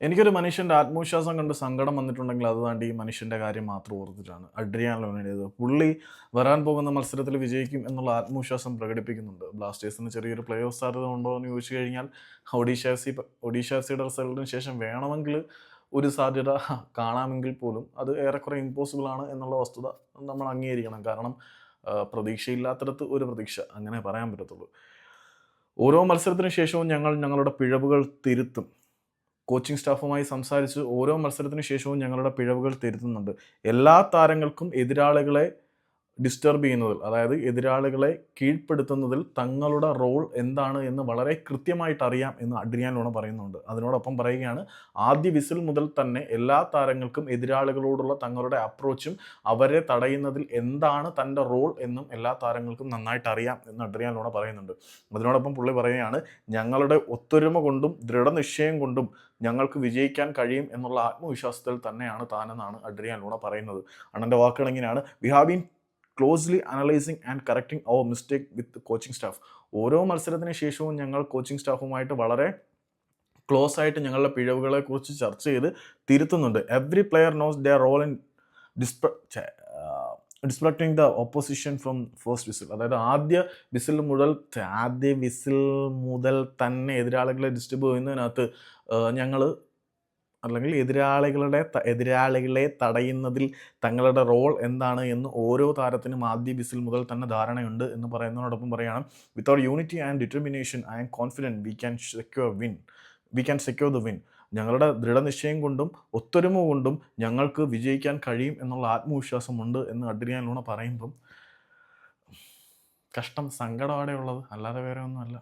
എനിക്കൊരു മനുഷ്യന്റെ ആത്മവിശ്വാസം കണ്ട് സങ്കടം വന്നിട്ടുണ്ടെങ്കിൽ അത് താണ്ടി ഈ മനുഷ്യന്റെ കാര്യം മാത്രം ഓർത്തിട്ടാണ് അഡ്രിയാൻ ലോണിന്റേത് പുള്ളി വരാൻ പോകുന്ന മത്സരത്തിൽ വിജയിക്കും എന്നുള്ള ആത്മവിശ്വാസം പ്രകടിപ്പിക്കുന്നുണ്ട്. ബ്ലാസ്റ്റേഴ്സിന് ചെറിയൊരു പ്ലേ ഓഫ് സാധ്യത ഉണ്ടോ എന്ന് ചോദിച്ചു കഴിഞ്ഞാൽ Odisha F C Odisha F സിയുടെ റിസൾട്ടിന് ശേഷം വേണമെങ്കിൽ ഒരു സാധ്യത കാണാമെങ്കിൽ പോലും അത് ഏറെക്കുറെ ഇമ്പോസിബിൾ ആണ് എന്നുള്ള വസ്തുത നമ്മൾ അംഗീകരിക്കണം. കാരണം പ്രതീക്ഷയില്ലാത്തിടത്ത് ഒരു പ്രതീക്ഷ അങ്ങനെ പറയാൻ പറ്റത്തുള്ളൂ. ഓരോ മത്സരത്തിനു ശേഷവും ഞങ്ങൾ ഞങ്ങളുടെ പിഴവുകൾ തിരുത്തും. കോച്ചിങ് സ്റ്റാഫുമായി സംസാരിച്ച് ഓരോ മത്സരത്തിന് ശേഷവും ഞങ്ങളുടെ പിഴവുകൾ തിരുത്തുന്നുണ്ട്. എല്ലാ താരങ്ങൾക്കും എതിരാളികളെ ഡിസ്റ്റർബ് ചെയ്യുന്നതിൽ അതായത് എതിരാളികളെ കീഴ്പ്പെടുത്തുന്നതിൽ തങ്ങളുടെ റോൾ എന്താണ് എന്ന് വളരെ കൃത്യമായിട്ട് അറിയാം എന്ന് അഡ്രിയാൻ ലോണ പറയുന്നുണ്ട്. അതിനോടൊപ്പം പറയുകയാണ് ആദ്യ വിസിൽ മുതൽ തന്നെ എല്ലാ താരങ്ങൾക്കും എതിരാളികളോടുള്ള തങ്ങളുടെ അപ്രോച്ചും അവരെ തടയുന്നതിൽ എന്താണ് തന്റെ റോൾ എന്നും എല്ലാ താരങ്ങൾക്കും നന്നായിട്ട് അറിയാം എന്ന് അഡ്രിയാൻ ലോണ പറയുന്നുണ്ട്. അതിനോടൊപ്പം പുള്ളി പറയുകയാണ് ഞങ്ങളുടെ ഒത്തൊരുമ കൊണ്ടും ദൃഢനിശ്ചയം കൊണ്ടും ഞങ്ങൾക്ക് വിജയിക്കാൻ കഴിയും എന്നുള്ള ആത്മവിശ്വാസത്തിൽ തന്നെയാണ് താനെന്നാണ് അഡ്രിയാൻ ലൂണ പറയുന്നത്. അണ്ണന്റെ വാക്കുകൾ ഇങ്ങനെയാണ് we have been closely analysing and correcting our mistake with coaching staff ഓരോ മത്സരത്തിന് ശേഷവും ഞങ്ങൾ കോച്ചിങ് സ്റ്റാഫുമായിട്ട് വളരെ ക്ലോസ് ആയിട്ട് ഞങ്ങളുടെ പിഴവുകളെ കുറിച്ച് ചർച്ച ചെയ്ത് തിരുത്തുന്നുണ്ട്. Every player knows the role in ഡിസ്പ്ര disrupting the opposition from first whistle അതായത് ആദ്യ വിസിൽ മുതൽ ആദ്യ വിസിൽ മുതൽ തന്നെ എതിരാളികളെ ഡിസ്റ്റർബ് ചെയ്യുന്നതിനകത്ത് ഞങ്ങൾ അല്ലെങ്കിൽ എതിരാളികളുടെ എതിരാളികളെ തടയുന്നതിൽ തങ്ങളുടെ റോൾ എന്താണ് എന്ന് ഓരോ താരത്തിനും ആദ്യ ബിസിൽ മുതൽ തന്നെ ധാരണയുണ്ട് എന്ന് പറയുന്നതിനോടൊപ്പം പറയുകയാണ് without unity and determination I am confident we can secure win we can secure the win ഞങ്ങളുടെ ദൃഢനിശ്ചയം കൊണ്ടും ഒത്തൊരുമ കൊണ്ടും ഞങ്ങൾക്ക് വിജയിക്കാൻ കഴിയും എന്നുള്ള ആത്മവിശ്വാസമുണ്ട് എന്ന് അഡ്രിയാൻ ലൂണ പറയുമ്പം കഷ്ടം സങ്കടം അവിടെ ഉള്ളത് അല്ലാതെ വേറെ ഒന്നുമല്ല.